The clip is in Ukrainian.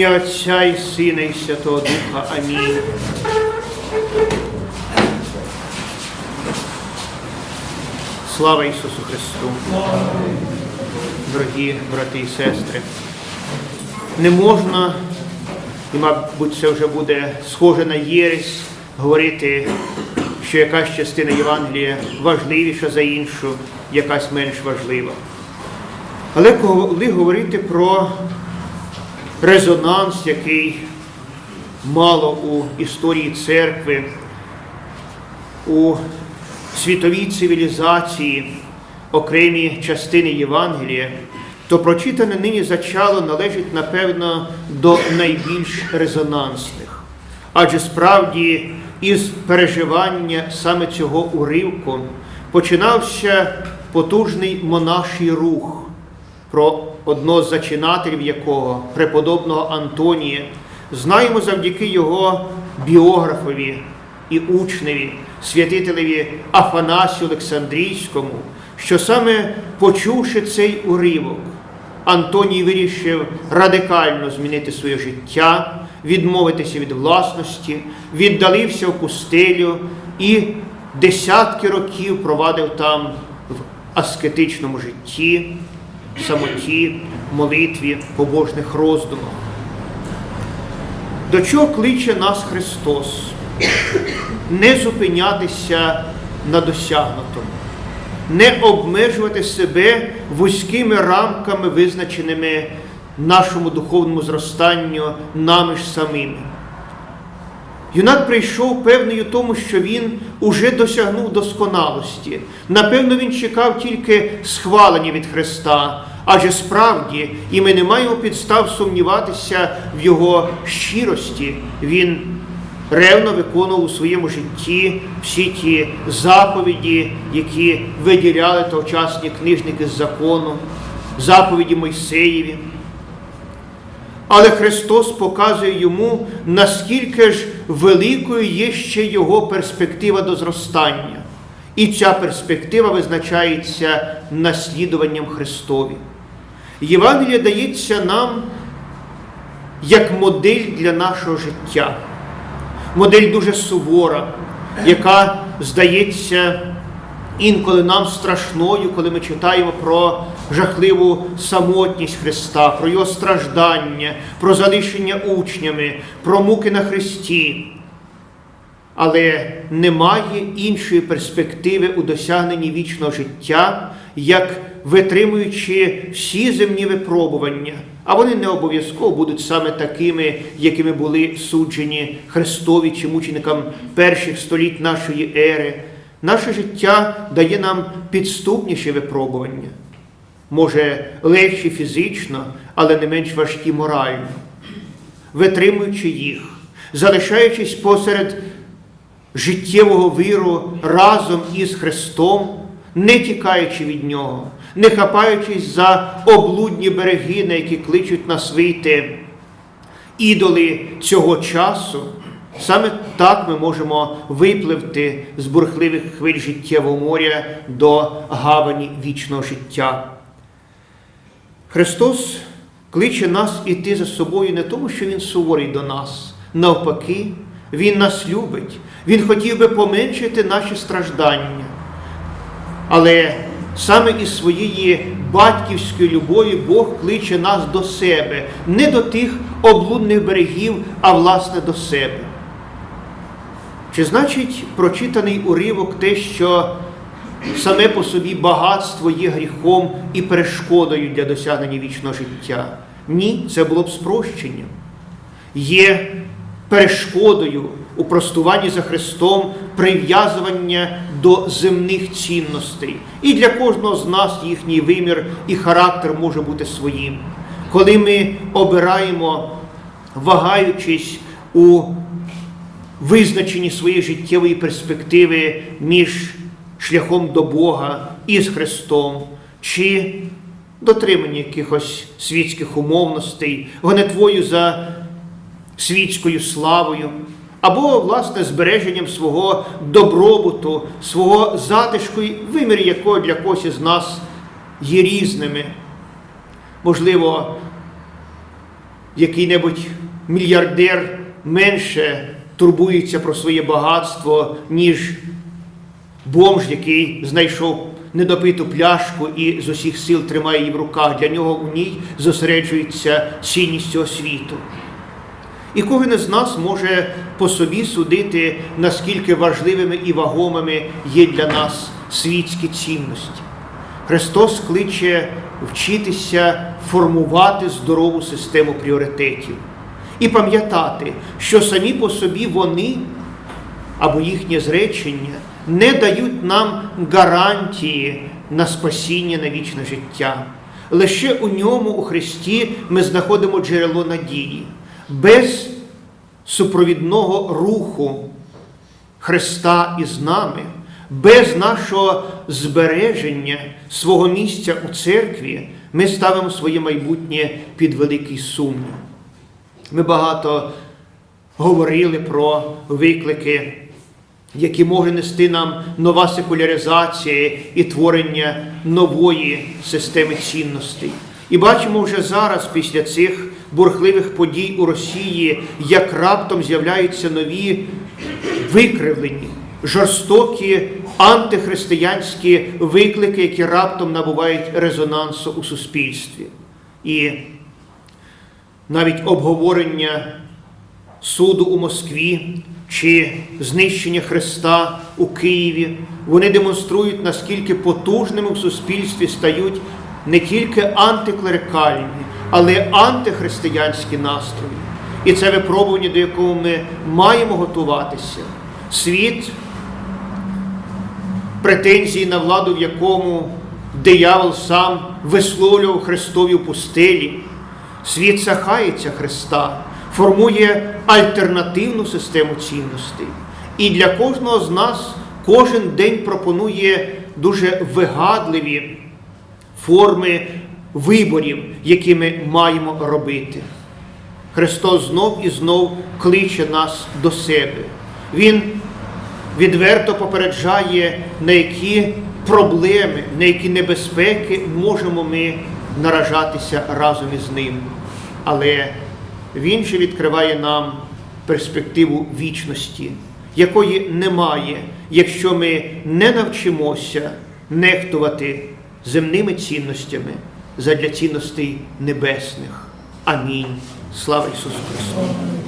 ім'я Отця і Сина, і Святого Духа. Амінь. Слава Ісусу Христу! Дорогі брати і сестри, не можна, і, мабуть, це вже буде схоже на єресь, говорити, що якась частина Євангелія важливіша за іншу, якась менш важлива. Але коли говорити про резонанс, який мало у історії церкви, у світовій цивілізації окремі частини Євангелія, то прочитане нині зачало належить, напевно, до найбільш резонансних. Адже справді із переживання саме цього уривку починався потужний монаший рух, про одного з зачинателів якого, преподобного Антонія, знаємо завдяки його біографові і учневі, святителеві Афанасію Олександрійському, що саме почувши цей уривок, Антоній вирішив радикально змінити своє життя, відмовитися від власності, віддалився в пустелю і десятки років провадив там в аскетичному житті, самоті, молитві, побожних роздумах. До чого кличе нас Христос? Не зупинятися на досягнутому, не обмежувати себе вузькими рамками, визначеними нашому духовному зростанню нами ж самими. Юнак прийшов певний у тому, що він уже досягнув досконалості. Напевно, він чекав тільки схвалення від Христа, адже справді, і ми не маємо підстав сумніватися в його щирості. Він ревно виконував у своєму житті всі ті заповіді, які виділяли тогочасні книжники з закону, заповіді Мойсеєві. Але Христос показує йому, наскільки ж великою є ще його перспектива до зростання. І ця перспектива визначається наслідуванням Христові. Євангелія дається нам як модель для нашого життя. Модель дуже сувора, яка здається інколи нам страшною, коли ми читаємо про жахливу самотність Христа, про Його страждання, про залишення учнями, про муки на Христі. Але немає іншої перспективи у досягненні вічного життя, як витримуючи всі земні випробування, а вони не обов'язково будуть саме такими, якими були суджені Христові чи мученикам перших століть нашої ери. Наше життя дає нам підступніші випробування, може легші фізично, але не менш важкі морально. Витримуючи їх, залишаючись посеред життєвого виру разом із Христом, не тікаючи від Нього, не хапаючись за облудні береги, на які кличуть нас вийти ідоли цього часу, саме так ми можемо випливти з бурхливих хвиль життєвого моря до гавані вічного життя. Христос кличе нас іти за собою не тому, що Він суворий до нас. Навпаки, Він нас любить, Він хотів би поменшити наші страждання. Але саме із своєї батьківської любові Бог кличе нас до себе, не до тих облудних берегів, а власне до себе. Чи значить прочитаний уривок те, що саме по собі багатство є гріхом і перешкодою для досягнення вічного життя? Ні, це було б спрощенням. Є перешкодою у простуванні за Христом прив'язування до земних цінностей. І для кожного з нас їхній вимір і характер може бути своїм. Коли ми обираємо, вагаючись у визначенні своєї життєвої перспективи між шляхом до Бога і з Христом, чи дотримання якихось світських умовностей, гонитвою за світською славою, або, власне, збереженням свого добробуту, свого затишку, вимір якого для когось із нас є різними. Можливо, який-небудь мільярдер менше турбується про своє багатство, ніж бомж, який знайшов недопиту пляшку і з усіх сил тримає її в руках. Для нього у ній зосереджується цінність цього світу. І кожен із нас може по собі судити, наскільки важливими і вагомими є для нас світські цінності. Христос кличе вчитися формувати здорову систему пріоритетів і пам'ятати, що самі по собі вони або їхнє зречення не дають нам гарантії на спасіння на вічне життя. Лише у ньому, у Христі, ми знаходимо джерело надії. Без супровідного руху Христа із нами, без нашого збереження свого місця у церкві, ми ставимо своє майбутнє під великий сумнів. Ми багато говорили про виклики, які може нести нам нова секуляризація і творення нової системи цінностей. І бачимо вже зараз, після цих бурхливих подій у Росії, як раптом з'являються нові викривлені, жорстокі антихристиянські виклики, які раптом набувають резонансу у суспільстві. І навіть обговорення суду у Москві чи знищення Христа у Києві, вони демонструють, наскільки потужними в суспільстві стають не тільки антиклерикальні, але й антихристиянські настрої. І це випробування, до якого ми маємо готуватися. Світ, претензії на владу, в якому диявол сам висловлював Христові в пустелі. Світ сахається Христа, формує альтернативну систему цінностей. І для кожного з нас кожен день пропонує дуже вигадливі форми виборів, які ми маємо робити. Христос знов і знов кличе нас до себе. Він відверто попереджає, на які проблеми, на які небезпеки можемо ми наражатися разом із ним. Але Він же відкриває нам перспективу вічності, якої немає, якщо ми не навчимося нехтувати земними цінностями задля цінностей небесних. Амінь. Слава Ісусу Христу!